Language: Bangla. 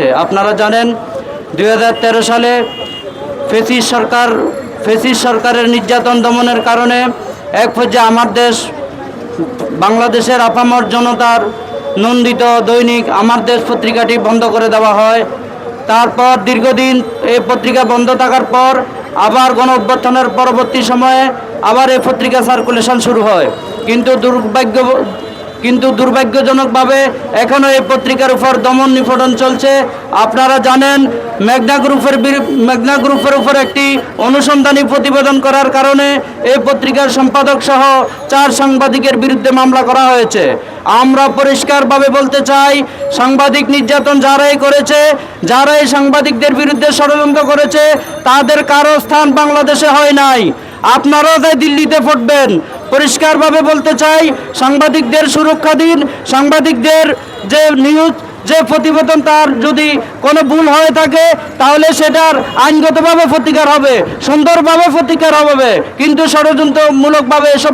হয়েছে আপনারা জানেন, দুই হাজার তেরো সালে ফেসিস সরকার, ফেসিস সরকারের নির্যাতন দমনের কারণে এক পর্যায়ে আমার দেশ, বাংলাদেশের আপামর জনতার নন্দিত দৈনিক আমার দেশ পত্রিকাটি বন্ধ করে দেওয়া হয়। তারপর দীর্ঘদিন এই পত্রিকা বন্ধ থাকার পর আবার গণ অভ্যর্থনের পরবর্তী সময়ে আবার এই পত্রিকা সার্কুলেশন শুরু হয়। কিন্তু দুর্ভাগ্য কিন্তু দুর্ভাগ্যজনকভাবে এখনও এই পত্রিকার উপর দমন নিপীড়ন চলছে। আপনারা জানেন, মেঘনা গ্রুপের মেঘনা গ্রুপের উপর একটি অনুসন্ধানী প্রতিবেদন করার কারণে এই পত্রিকার সম্পাদক সহ চার সাংবাদিকের বিরুদ্ধে মামলা করা হয়েছে। আমরা পরিষ্কারভাবে বলতে চাই, সাংবাদিক নির্যাতন যারাই করেছে, যারাই সাংবাদিকদের বিরুদ্ধে ষড়যন্ত্র করেছে, তাদের কারও স্থান বাংলাদেশে হয় নাই। আপনারাও তাই দিল্লিতে ফুটবেন পরিষ্কারভাবে বলতে চাই, সাংবাদিকদের সুরক্ষা দিন। সাংবাদিকদের যে নিউজ, যে প্রতিবেদন তার যদি কোনো ভুল হয়ে থাকে, তাহলে সেটার আইনগতভাবে প্রতিকার হবে, সুন্দরভাবে প্রতিকার হবে। কিন্তু ষড়যন্ত্রমূলকভাবে এসব